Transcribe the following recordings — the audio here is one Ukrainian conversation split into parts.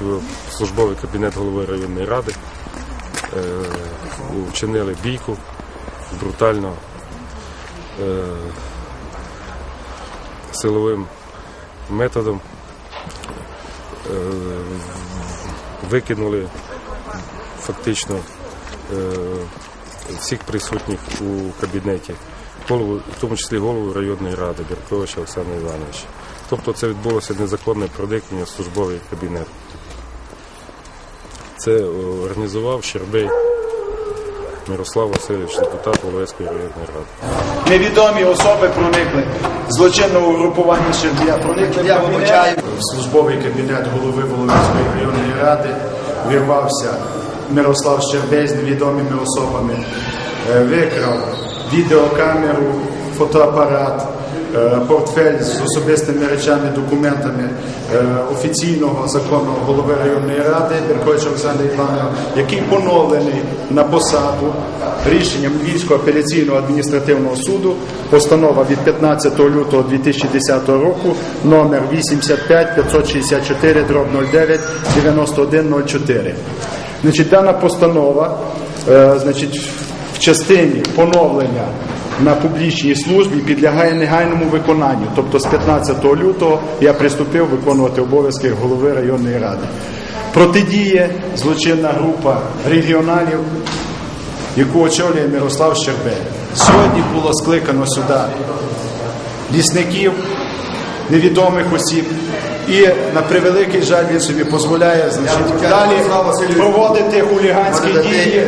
в службовий кабінет голови районної ради, е, вчинили бійку брутально е, силовим методом. Е, викинули фактично е, всіх присутніх у кабінеті, в тому числі голову районної ради Берковича Олександра Івановича. Тобто це відбулося незаконне проникнення в службовий кабінет. Це е, організував Щербей Мирослав Васильович, депутат Воловецької районної ради. Невідомі особи проникли злочинного угрупування Щербія проникли в кабінет. В службовий кабінет голови Воловецької районної ради вірвався Мирослав Щербей з невідомими особами, е, викрав відеокамеру, фотоапарат, портфель з особистими речами, документами е, офіційного законного голови районної ради Берковича Олександра Івановича, який поновлений на посаду рішенням Львівського апеляційного адміністративного суду, постанова від 15 лютого 2010 року, номер 85 564 дроб 09 9104. Значить, дана постанова, е, значить, в частині поновлення на публічній службі підлягає негайному виконанню. Тобто з 15 лютого я приступив виконувати обов'язки голови районної ради. Протидіє злочинна група регіоналів, яку очолює Мирослав Щербей. Сьогодні було скликано сюди лісників, невідомих осіб. І на превеликий жаль він собі дозволяє значить, далі проводити хуліганські дії,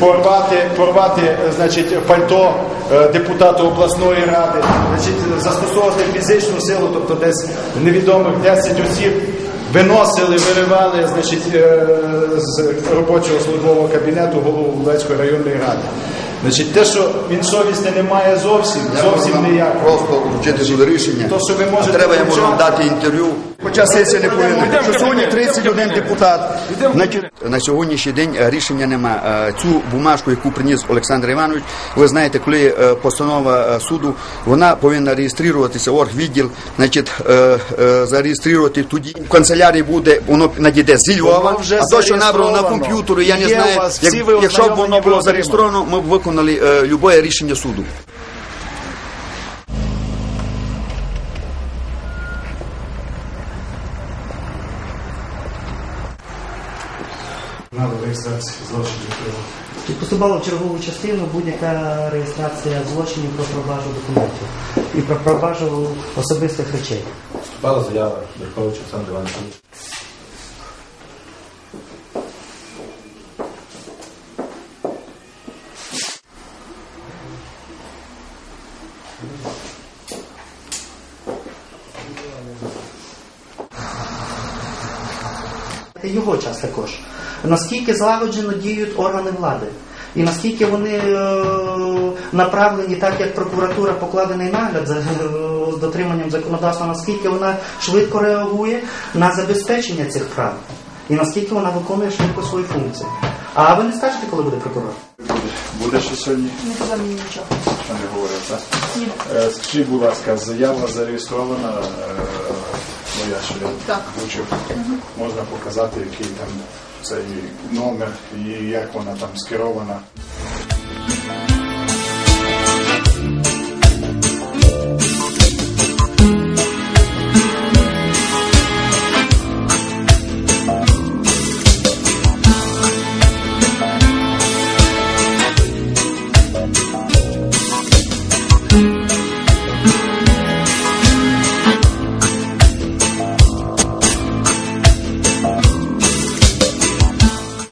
порвати, порвати значить, пальто е, депутата обласної ради, значить, застосовувати фізичну силу, тобто десь невідомих 10 осіб виносили, виривали значить, е, з робочого службового кабінету голову Волецької районної ради. Значить, те, що він совісті не має зовсім, зовсім ніяк. Просто сюди рішення. То, що ви А треба вручати. дати інтерв'ю. Хоча сесія не повинна. Що сьогодні 31 депутат. Значить, на сьогоднішній день рішення нема. Е, Цю бумажку, яку приніс Олександр Іванович, ви знаєте, коли е, постанова е, суду, вона повинна реєструватися, оргвідділ, значить, зареєструвати тоді. В канцелярії буде, воно надійде зі Львова, а то, що набрано на комп'ютері, я не знаю, як- якщо б воно було зареєстровано, ми б виконали е, любе рішення суду. І поступала в чергову частину будь-яка реєстрація злочинів про пропажу документів і про пропажу особистих речей. Вступала заява Верховича Олександра Івановича. Його час також. Наскільки злагоджено діють органи влади, і наскільки вони е, направлені, так як прокуратура покладений нагляд за е, з дотриманням законодавства, наскільки вона швидко реагує на забезпечення цих прав, і наскільки вона виконує швидко свої функції. А ви не скажете, коли буде прокурор? Буде буде ще сьогодні? Не казав мені нічого. Не говорив, так? Ні. Е, Скажіть, будь ласка, заява зареєстрована, е, моя що я Так. влучив. Можна показати, який там цей номер і як вона там скерована.